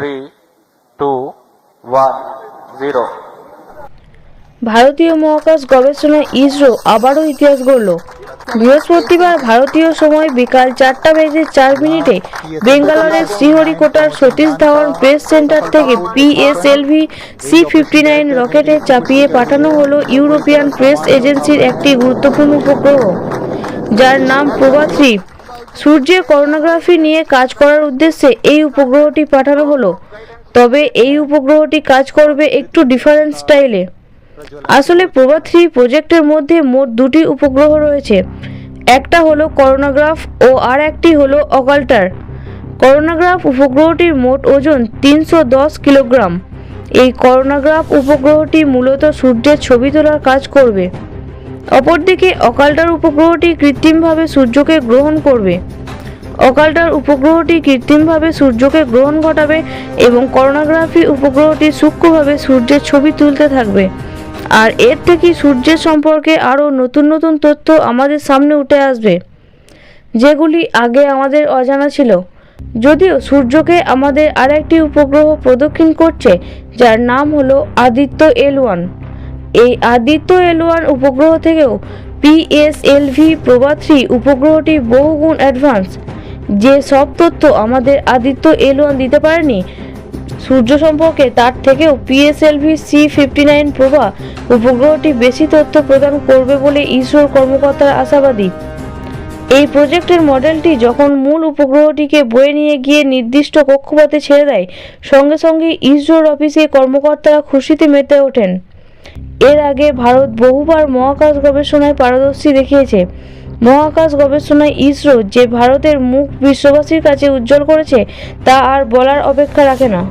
Three two one zero ভারতীয় মহাকাশ গবেষণা ইসরো আবারও ইতিহাস গড়ল। বৃহস্পতিবার ভারতীয় সময় বিকাল চারটা বেজে চার মিনিটে বেঙ্গালোরের শ্রীহরিকোটার সতীশ ধাওয়ান প্রেস সেন্টার থেকে পিএসএলভি সি ফিফটি নাইন রকেটে চাপিয়ে পাঠানো হলো ইউরোপিয়ান প্রেস এজেন্সির একটি গুরুত্বপূর্ণ উপগ্রহ, যার নাম প্রভাথ্রি সূর্যের করোনাগ্রাফি নিয়ে কাজ করার উদ্দেশ্যে এই উপগ্রহটি পাঠানো হলো। তবে এই উপগ্রহটি কাজ করবে একটু ডিফারেন্ট স্টাইলে আসলে প্রভা থ্রি প্রজেক্টের মধ্যে মোট দুটি উপগ্রহ রয়েছে। একটা হলো করোনাগ্রাফ ও আর একটি হলো অকাল্টার। করোনাগ্রাফ উপগ্রহটির মোট ওজন তিনশো দশ কিলোগ্রাম। এই করোনাগ্রাফ উপগ্রহটি মূলত সূর্যের ছবি তোলার কাজ করবে। অপরদিকে, অকালটার উপগ্রহটি কৃত্রিমভাবে সূর্যকে গ্রহণ করবে। অকাল্টার উপগ্রহটি কৃত্রিমভাবে সূর্যকে গ্রহণ ঘটাবে এবং করোনাগ্রাফি উপগ্রহটি সূক্ষ্মভাবে সূর্যের ছবি তুলতে থাকবে। আর এর থেকে সূর্যের সম্পর্কে আরও নতুন নতুন তথ্য আমাদের সামনে উঠে আসবে, যেগুলি আগে আমাদের অজানা ছিল। যদিও সূর্যকে আমাদের আরেকটি উপগ্রহ প্রদক্ষিণ করছে, যার নাম হলো আদিত্য এল ওয়ান। এই আদিত্য এলওয়ান উপগ্রহ থেকেও পিএসএলভি প্রভা থ্রি উপগ্রহটি বহুগুণ অ্যাডভান্স যে সব তথ্য আমাদের আদিত্য এলওয়ান দিতে পারেনি, সূর্য সম্পর্কে তার থেকেও PSLV C fifty nine Proba উপগ্রহটি বেশি তথ্য প্রদান করবে বলে ইসরোর কর্মকর্তারা আশাবাদী। এই প্রজেক্টের মডেলটি যখন মূল উপগ্রহটিকে বয়ে নিয়ে গিয়ে নির্দিষ্ট কক্ষপথে ছেড়ে দেয়, সঙ্গে সঙ্গে ইসরোর অফিসে কর্মকর্তারা খুশিতে মেতে ওঠেন। এর আগে ভারত বহুবার মহাকাশ গবেষণায় পারদর্শী দেখিয়েছে। মহাকাশ গবেষণায় ইসরো যে ভারতের মুখ বিশ্ববাসীর কাছে উজ্জ্বল করেছে, তা আর বলার অপেক্ষা রাখে না।